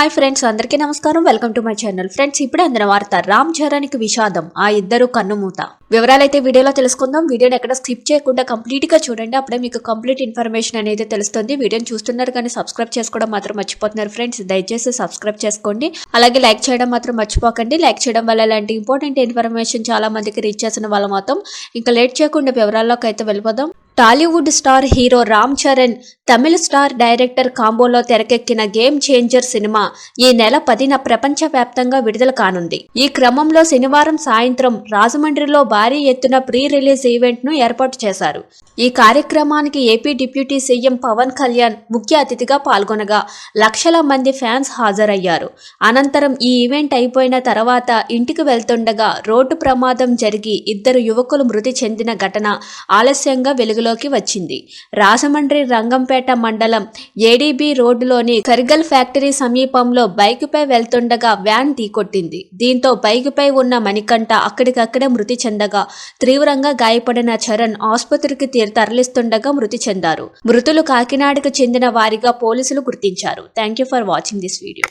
Hi friends అందరికీ నమస్కారం. Welcome to my channel. Friends ఇప్పుడే అందిన వార్త రామ్ చరణ్కి విషాదం ఆ ఇద్దరు కన్నుమూత. వివరాలైతే వీడియోలో తెలుసుకుందాం. వీడియోని ఎక్కడ స్కిప్ చేయకుండా కంప్లీట్గా చూడండి. అప్పుడే మీకు కంప్లీట్ ఇన్ఫర్మేషన్ అనేది తెలుస్తుంది. వీడియోని చూస్తున్నారు కానీ సబ్స్క్రైబ్ చేసుకోవడం మాత్రం మర్చిపోతున్నారు ఫ్రెండ్స్. దయచేసి సబ్స్క్రైబ్ చేసుకోండి. అలాగే లైక్ చేయడం మాత్రం మర్చిపోకండి. లైక్ చేయడం వల్ల ఇలాంటి ఇంపార్టెంట్ ఇన్ఫర్మేషన్ చాలా మందికి రీచ్ చేసిన వాళ్ళ మాత్రం ఇంకా లేట్ చేయకుండా వివరాల్లోకి అయితే వెళ్ళిపోదాం. Tollywood star hero Ram Charan Tamil star director కాంబోలో తెరకెక్కిన గేమ్ చేంజర్ సినిమా ఈ నెల పదిన ప్రపంచవ్యాప్తంగా విడుదల కానుంది. ఈ క్రమంలో శనివారం సాయంత్రం రాజమండ్రిలో భారీ ఎత్తున ప్రీ రిలీజ్ ఈవెంట్ను ఏర్పాటు చేశారు. ఈ కార్యక్రమానికి AP deputy CM Pawan Kalyan ముఖ్య అతిథిగా పాల్గొనగా లక్షల మంది ఫ్యాన్స్ హాజరయ్యారు. అనంతరం ఈ ఈవెంట్ అయిపోయిన తర్వాత ఇంటికి వెళ్తుండగా రోడ్డు ప్రమాదం జరిగి ఇద్దరు యువకులు మృతి చెందిన ఘటన ఆలస్యంగా వెలుగులోకి వచ్చింది. రాజమండ్రి రంగంపేట మండలం ఏడీబీ రోడ్డులోని కరిగల్ ఫ్యాక్టరీ సమీపంలో బైకుపై వెళ్తుండగా వ్యాన్ ఢీకొట్టింది. దీంతో బైకుపై ఉన్న మణికంఠ అక్కడికక్కడే మృతి చెందగా తీవ్రంగా గాయపడిన చరణ్ ఆసుపత్రికి తరలిస్తుండగా మృతి చెందారు. మృతులు కాకినాడకు చెందిన వారిగా పోలీసులు గుర్తించారు. Thank you for watching this video.